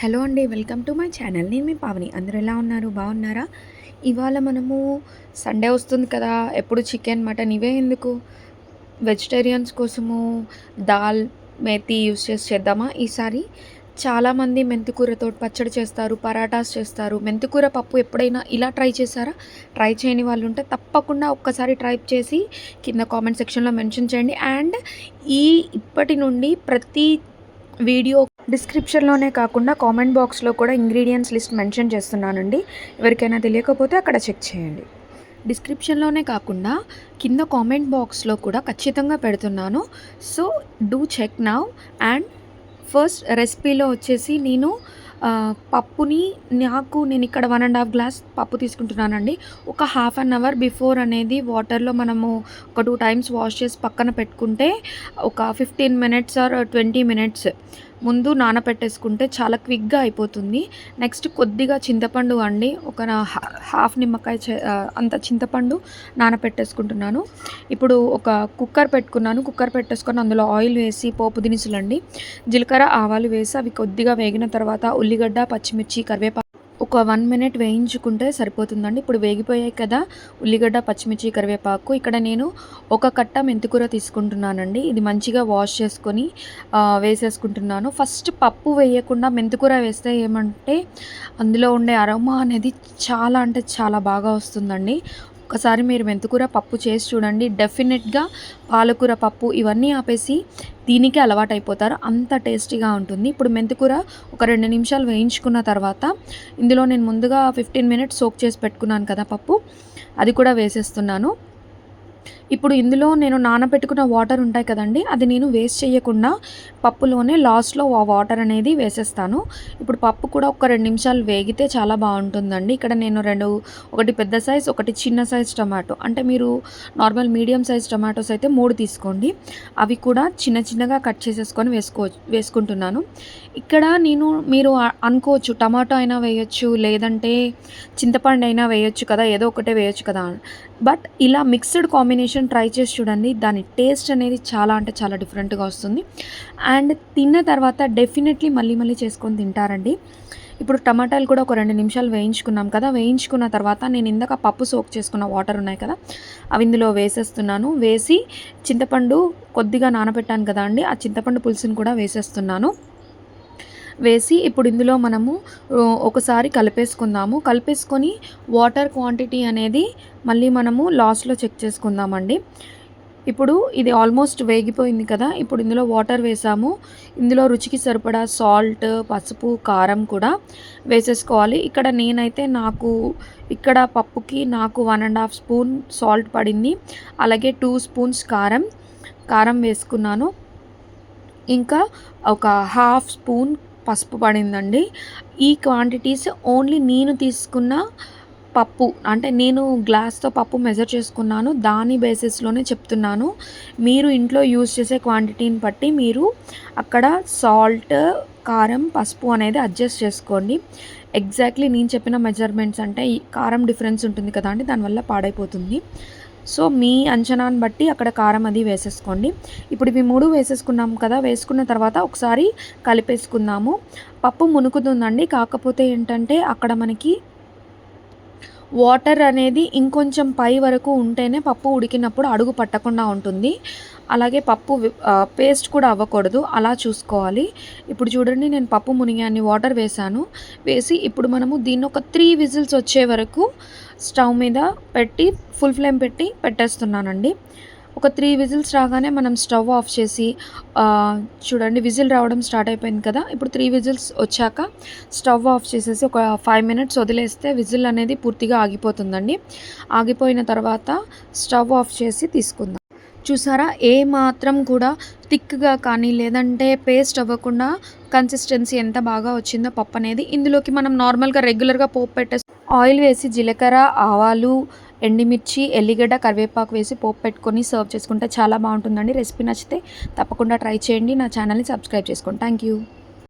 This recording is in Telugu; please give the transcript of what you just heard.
హలో అండి వెల్కమ్ టు మై ఛానల్. నేను మీ పావని. అందరూ ఎలా ఉన్నారు? బాగున్నారా ఇవాళ మనము సండే వస్తుంది కదా ఎప్పుడు చికెన్ మటన్ ఇవే ఎందుకు? వెజిటేరియన్స్ కోసము దాల్ మేతి యూస్ చేసి చేద్దామా? ఈసారి చాలామంది మెంతికూరతో పచ్చడి చేస్తారు పరాటాస్ చేస్తారు. మెంతికూర పప్పు ఎప్పుడైనా ఇలా ట్రై చేశారా? ట్రై చేయని వాళ్ళు ఉంటే తప్పకుండా ఒక్కసారి ట్రై చేసి కింద కామెంట్ సెక్షన్లో మెన్షన్ చేయండి. అండ్ ఈ ఇప్పటి నుండి ప్రతి వీడియో డిస్క్రిప్షన్లోనే కాకుండా కామెంట్ బాక్స్లో కూడా ఇంగ్రీడియంట్స్ లిస్ట్ మెన్షన్ చేస్తున్నానండి. ఎవరికైనా తెలియకపోతే అక్కడ చెక్ చేయండి. డిస్క్రిప్షన్లోనే కాకుండా కింద కామెంట్ బాక్స్లో కూడా ఖచ్చితంగా పెడుతున్నాను. So do check now. And first రెసిపీలో వచ్చేసి నేను పప్పుని నాకు నేను ఇక్కడ వన్ అండ్ హాఫ్ గ్లాస్ పప్పు తీసుకుంటున్నానండి. ఒక హాఫ్ అన్ అవర్ బిఫోర్ అనేది వాటర్లో మనము ఒక టూ టైమ్స్ వాష్ చేసి పక్కన పెట్టుకుంటే ఒక fifteen minutes or twenty minutes ముందు నానపెట్టేసుకుంటే చాలా క్విక్గా అయిపోతుంది. నెక్స్ట్ కొద్దిగా చింతపండు అండి. ఒక హాఫ్ నిమ్మకాయ అంత చింతపండు నానపెట్టేసుకుంటున్నాను. ఇప్పుడు ఒక కుక్కర్ పెట్టుకున్నాను. కుక్కర్ పెట్టేసుకొని అందులో ఆయిల్ వేసి పోపు దినుసులు అండి. జీలకర్ర ఆవాలు వేసి అవి కొద్దిగా వేగిన తర్వాత ఉల్లిగడ్డ పచ్చిమిర్చి కరివేపాకు ఒక వన్ మినిట్ వేయించుకుంటే సరిపోతుందండి. ఇప్పుడు వేగిపోయాయి కదా ఉల్లిగడ్డ పచ్చిమిర్చి కరివేపాకు. ఇక్కడ నేను ఒక కట్ట మెంతికూర తీసుకుంటున్నానండి. ఇది మంచిగా వాష్ చేసుకొని వేసేసుకుంటున్నాను. ఫస్ట్ పప్పు వేయకుండా మెంతికూర వేస్తే ఏమంటే అందులో ఉండే అరోమా అనేది చాలా అంటే చాలా బాగా వస్తుందండి. ఒక్కసారి మీరు మెంతికూర పప్పు చేసి చూడండి. డెఫినెట్గా పాలకూర పప్పు ఇవన్నీ ఆపేసి దీనికి అలవాటైపోతారు. అంత టేస్టీగా ఉంటుంది. ఇప్పుడు మెంతికూర ఒక రెండు నిమిషాలు వేయించుకున్న తర్వాత ఇందులో నేను ముందుగా ఫిఫ్టీన్ మినిట్స్ సోక్ చేసి పెట్టుకున్నాను కదా పప్పు. అది కూడా వేసేస్తున్నాను. ఇప్పుడు ఇందులో నేను నానబెట్టుకున్న వాటర్ ఉంటాయి కదండి అది నేను వేస్ట్ చేయకుండా పప్పులోనే లాస్ట్లో ఆ వాటర్ అనేది వేసేస్తాను. ఇప్పుడు పప్పు కూడా ఒక రెండు నిమిషాలు వేగితే చాలా బాగుంటుందండి. ఇక్కడ నేను రెండు ఒకటి పెద్ద సైజ్ ఒకటి చిన్న సైజ్ టమాటో. అంటే మీరు నార్మల్ మీడియం సైజ్ టమాటోస్ అయితే మూడు తీసుకోండి. అవి కూడా చిన్న చిన్నగా కట్ చేసేసుకొని వేసుకో వేసుకుంటున్నాను. ఇక్కడ నేను మీరు అనుకోవచ్చు టమాటో అయినా వేయచ్చు లేదంటే చింతపండు అయినా వేయచ్చు కదా ఏదో ఒకటే వేయచ్చు కదా. బట్ ఇలా మిక్స్డ్ కాంబినేషన్ ట్రై చేసి చూడండి. దాని టేస్ట్ అనేది చాలా అంటే చాలా డిఫరెంట్గా వస్తుంది. అండ్ తిన్న తర్వాత డెఫినెట్లీ మళ్ళీ మళ్ళీ చేసుకొని తింటారండి. ఇప్పుడు టమాటాలు కూడా ఒక రెండు నిమిషాలు వేయించుకున్నాం కదా. వేయించుకున్న తర్వాత నేను ఇందాక పప్పు సోక్ చేసుకున్న వాటర్ ఉన్నాయి కదా. అవి ఇందులో వేసేస్తున్నాను. వేసి చింతపండు కొద్దిగా నానబెట్టాను కదా అండి. ఆ చింతపండు పులుసుని కూడా వేసేస్తున్నాను. వేసి ఇప్పుడు ఇందులో మనము ఒకసారి కలిపేసుకుందాము. కలిపేసుకొని వాటర్ క్వాంటిటీ అనేది మళ్ళీ మనము లాస్ట్లో చెక్ చేసుకుందామండి. ఇప్పుడు ఇది ఆల్మోస్ట్ వేగిపోయింది కదా ఇప్పుడు ఇందులో వాటర్ వేసాము. ఇందులో రుచికి సరిపడా సాల్ట్ పసుపు కారం కూడా వేసేసుకోవాలి. ఇక్కడ నేనైతే నాకు ఇక్కడ పప్పుకి నాకు one and half spoon salt పడింది. అలాగే టూ స్పూన్స్ కారం కారం వేసుకున్నాను. ఇంకా ఒక హాఫ్ స్పూన్ పసుపు పడిందండి. ఈ క్వాంటిటీస్ ఓన్లీ నేను తీసుకున్న పప్పు అంటే నేను గ్లాస్తో పప్పు మెజర్ చేసుకున్నాను. దాని బేసిస్లోనే చెప్తున్నాను. మీరు ఇంట్లో యూజ్ చేసే క్వాంటిటీని బట్టి మీరు అక్కడ సాల్ట్ కారం పసుపు అనేది అడ్జస్ట్ చేసుకోండి. ఎగ్జాక్ట్లీ నేను చెప్పిన మెజర్మెంట్స్ అంటే ఈ కారం డిఫరెన్స్ ఉంటుంది కదా అండి దానివల్ల పాడైపోతుంది. సో మీ అంచనాను బట్టి అక్కడ కారం అది వేసేసుకోండి. ఇప్పుడు ఇవి మూడు వేసేసుకున్నాం కదా వేసుకున్న తర్వాత ఒకసారి కలిపేసుకుందాము. పప్పు మునుకుతుందండి కాకపోతే ఏంటంటే అక్కడ మనకి వాటర్ అనేది ఇంకొంచెం పై వరకు ఉంటేనే పప్పు ఉడికినప్పుడు అడుగు పట్టకుండా ఉంటుంది. అలాగే పప్పు పేస్ట్ కూడా అవ్వకూడదు. అలా చూసుకోవాలి. ఇప్పుడు చూడండి నేను పప్పు మునిగాన్ని వాటర్ వేసాను వేసి ఇప్పుడు మనము దీన్ని ఒక త్రీ విజిల్స్ వచ్చే వరకు స్టవ్ మీద పెట్టి ఫుల్ ఫ్లేమ్ పెట్టి పెట్టేస్తున్నానండి. ఒక త్రీ విజిల్స్ రాగానే మనం స్టవ్ ఆఫ్ చేసి చూడండి విజిల్ రావడం స్టార్ట్ అయిపోయింది కదా? ఇప్పుడు త్రీ విజిల్స్ వచ్చాక స్టవ్ ఆఫ్ చేసేసి ఒక ఫైవ్ మినిట్స్ వదిలేస్తే విజిల్ అనేది పూర్తిగా ఆగిపోతుందండి. ఆగిపోయిన తర్వాత స్టవ్ ఆఫ్ చేసి తీసుకుందాం. చూసారా? ఏ మాత్రం కూడా థిక్గా కానీ లేదంటే పేస్ట్ అవ్వకుండా కన్సిస్టెన్సీ ఎంత బాగా వచ్చిందో పప్పు అనేది ఇందులోకి మనం నార్మల్గా రెగ్యులర్గా పోపు పెట్టే ఆయిల్ వేసి జీలకర్ర ఆవాలు ఎండిమిర్చి ఎల్లిగడ్డ కరివేపాకు వేసి పోపు పెట్టుకొని సర్వ్ చేసుకుంటే చాలా బాగుంటుందండి. రెసిపీ నచ్చితే తప్పకుండా ట్రై చేయండి. నా ఛానల్ని సబ్స్క్రైబ్ చేసుకోండి. Thank you